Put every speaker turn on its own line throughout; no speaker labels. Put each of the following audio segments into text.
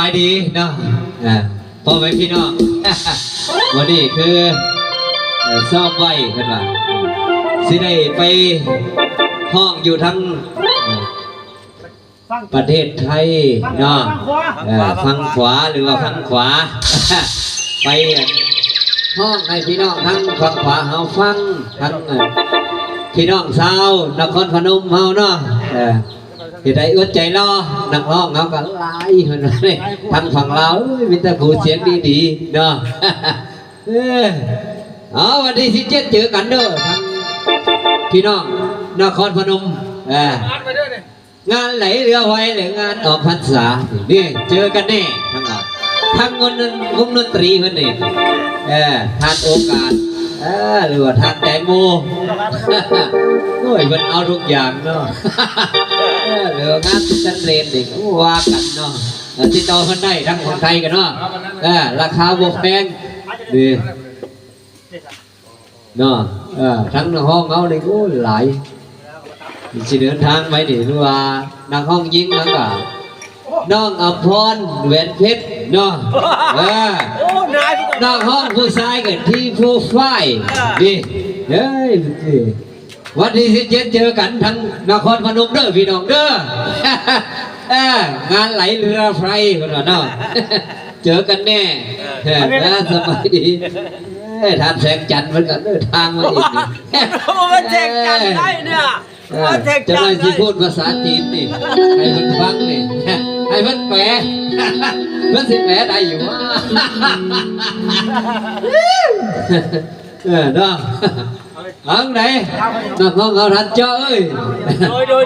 ไปดีเนาะอ่าพ่อแม่พี่น้องวันนี้คือเอ่อซ่อมไว้เพิ่นว่าสิได้ไปห้องอยู่ทั้งเอ่อประเทศไทยเนาะเอ่อฝั่งขวาหรือว่าฝั่งขวา ไปห้องให้พี่น้องทั้งฝั่งขวาเฮาฟังทั้งเอ่อพี่น้องชาวนครพนมเฮาเนาะเออ ที่ได้อึดใจรอนักร้องเขาก็หลายคนเลยทางฝั่งเราวเอ้ยมีแต่ผู้เสียงดีๆเนาะเออเอาวันที่สิบเจ็ดเจอกันเด้อทั้งพี่น้องนครพนมเอองานไหลเรือไว้หรืองานออกพรรษานี่เจอกันแน่ทั้งอะทั้งวงดนวงดนตรีเพื่อนนี่เออทานโอกาสเออหรือว่าทานแตงโมโอ้ยมันเอาทุกอย่างเนาะเออเหลืองานจันเรนอีกว่ากันเนาะเออติดต่อกันได้ทั้งคนไทยกันเนาะเออราคาบวกแพงดีเนาะเออทั้งห้องเขาเลยโอ้หลายสิเดินทางไปนี่หรือว่านักห้องยิงแล้วก็น้องอภพรแหวนเพชร เนาะเออ
โอ้นาย
นอกห้องผู้ชายกับที่ผู้ฝ่ายนี่เฮ้ยนี่วันที่สิบเจ็ดเจอกันทั้งนครพนมเด้อพี่น้องเด้อเอ้องานไหลเรือไฟคนละเนาะเจอกันแน่เออนะสบายดีเอ้ยทานแสงจันทร์เหมือนกันเด้อทางมาอีกนี่
โอ้มันแจกกันได้เนี่ย
เออ
มันแจก
จะ
กัน
ได้
ได้
สิพูดภาษาจีนนี่ให้เพิ่นฟังนี่ ให้เพิ่นแปลเพิ่นสิแปลได้อยู่ว่าเออเนาะอังไหนนักร้องเขาทันเจ้าเอ้ย
โด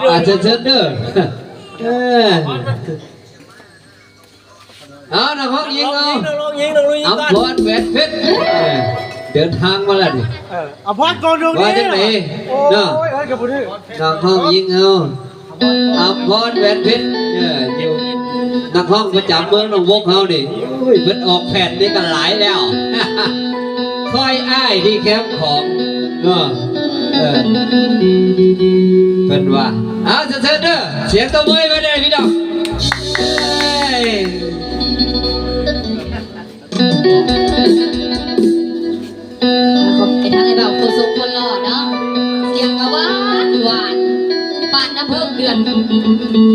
นักร้องยิงเอา
ลองยิงลองยิงลองยิง
อัม
กัน
พรแหวนเพชรเออเดินทางมาแล้วนี่
เอาพอดก่อนตรงนี้
ว่าจังไหนเนาะ
โอ้ยเฮ้ยกับผู้ดื้อ
นักร้องยิงเอาอัมพรแหวนเพชรเอออยู่นักร้องประจำเมืองหนองวกเฮานี่โอ้ยเพิ่นออกแผ่นนี่กันหลายแล้วคอยอ้ายที่แคมป์ของเนาะเออเพิ่นว่าเอาเชิญเด้อเสียงตบมือมาเด้อพี่น้องเอ้ย
ขอบไปทางไอ้แบบคนสุขคนหล่อเนาะเสียงก็หวานหวานปานน้ำเพิ่มเดือน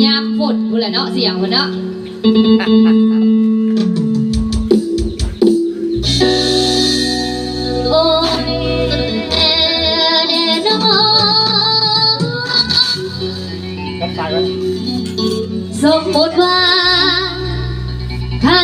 ยามฝนพูดแหละเนาะเสียงคนเนาะ โอ้ยแน่แน่เนาะสมมติว่าท่า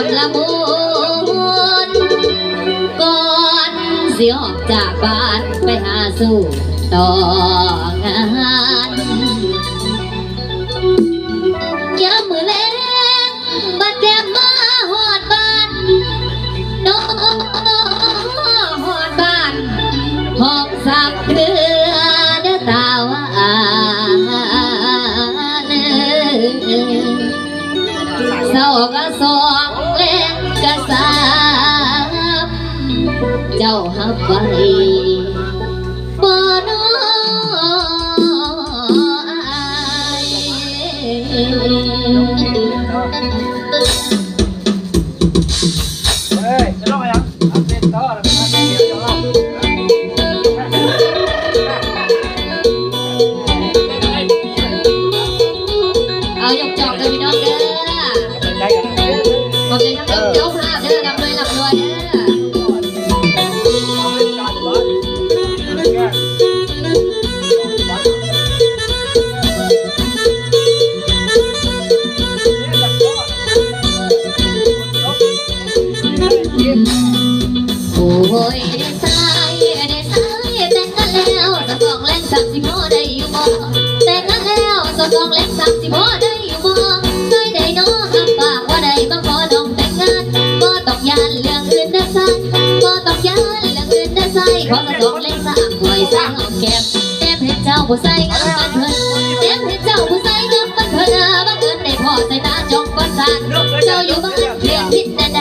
มละมุนก่อนสิออกจากบ้านไปหาสู่ต่องานยามมือแลงบัดแก้มมาหอดบ้านน้องหอดบ้านหองสับเรือเด้อตาวาเศร้าก็สอ จ้ พราะกระดอง
เล่นสะอาดหอยสะอาดแก้มเต็มให้
เจ้าผู้ใส่งามบันเทิงเต็ม
ให้เจ้า
ผู้ใส่งามบันเทิงบังเอิญได้พ่อใส่ตาจ้องประสานเจ้าอยู่บังเอิญเพียงคิดใด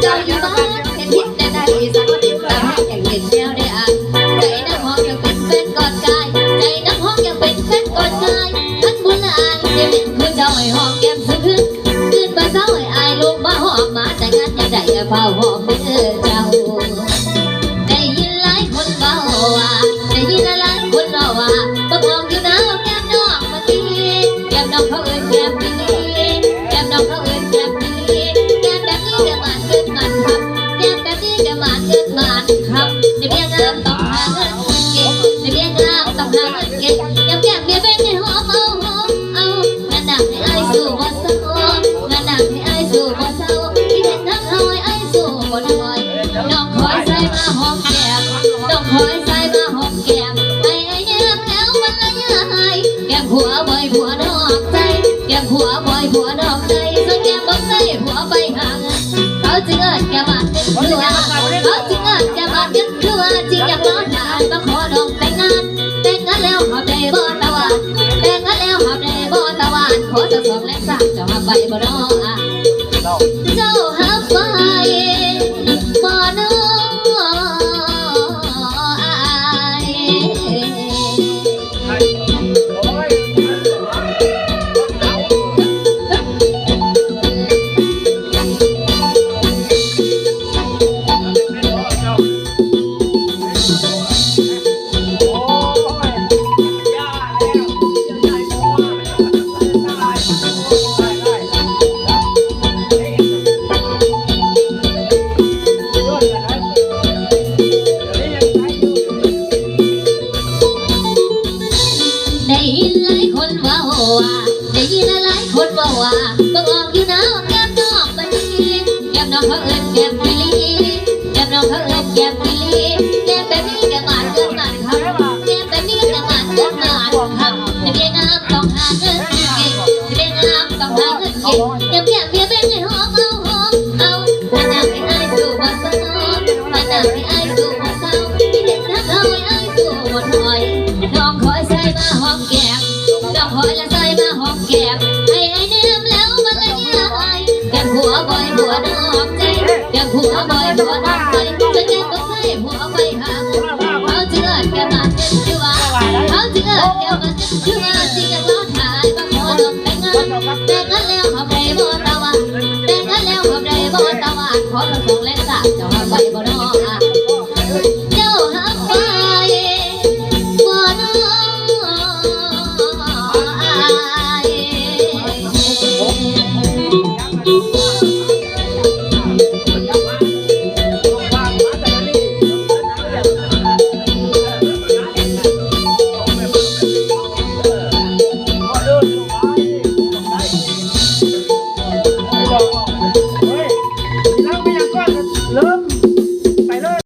เจ้าอยู่บ้านเพียงคิดใดๆสักวันติดตามอยากเห็นแนวได้อ่านใจน้ำหอมยังเป็นแฟนกอดกายใจน้ำหอมยังเป็นแฟนกอดกายท่านบุญละอายเดี๋ยวไคือเจ้าไอ้หอมแก้มซึ้งขึ้นมาเศร้าไอ้อายลูกมาหอมมาแต่งงานยังได้เฝ้าหอม แก้มน้องเขาเอิ้นแก้มปีลีแก้มน้องเขาเอิ้นแก้มปีลีแก้มแบบนี้ก็มันเกิดมันครับแก้มแบบนี้ก็มันเกิดมันครับในเบี้ยงามต้องหาเงินเก่งในเบี้ยงาม ก้มผัวบ่อยหัวนอกใจส่วนแก้มบ่ใจหัวไปหางเขาจึงเอิ้นแก้มมันเป็นคือว่าเขาจึงเอิ้นแก้มมันเป็นคือว่าจริงอยากนอนหานมาขอน้องแต่งงานแต่งงานแล้วหอบได้บ่ตะวันแต่งงานแล้วหอบได้บ่ตะวันขอจะสองและสามจะมาไปบ่นอ แก้มน้องเขาเอิ้นแก้มปิลีแก้มน้องเขาเอิ้นแก้มปิลีแก้มแบบนี้แก้มมันเกินมันครับแก้มแบบนี้แก้มมันเกินมันครับจะเบี้ยงามต้องหาเงินเก่งจะเบี้ยงามต้องหาเงินเก่งแก้มแก้มเบี้ยเป็นให้หอมเอาหอมเอาอันนั้นให้อ้ายสู้บ่เศร้าอันนั้นให้อ้ายสู้บ่เศร้าที่เด็กทักเอาให้อ้ายสู้บ่ถอยน้องคอยใส่มาหอมแก้มดอกหอยละใส่มาหอมแก้ม บ่อยหัวนอกใจจะแก้มต้องให้หัวไปหาเขาเชื่อแกมาเป็นชื่อว่าเขาเชื่อแกมมันเป็นชื่อว่าสิกั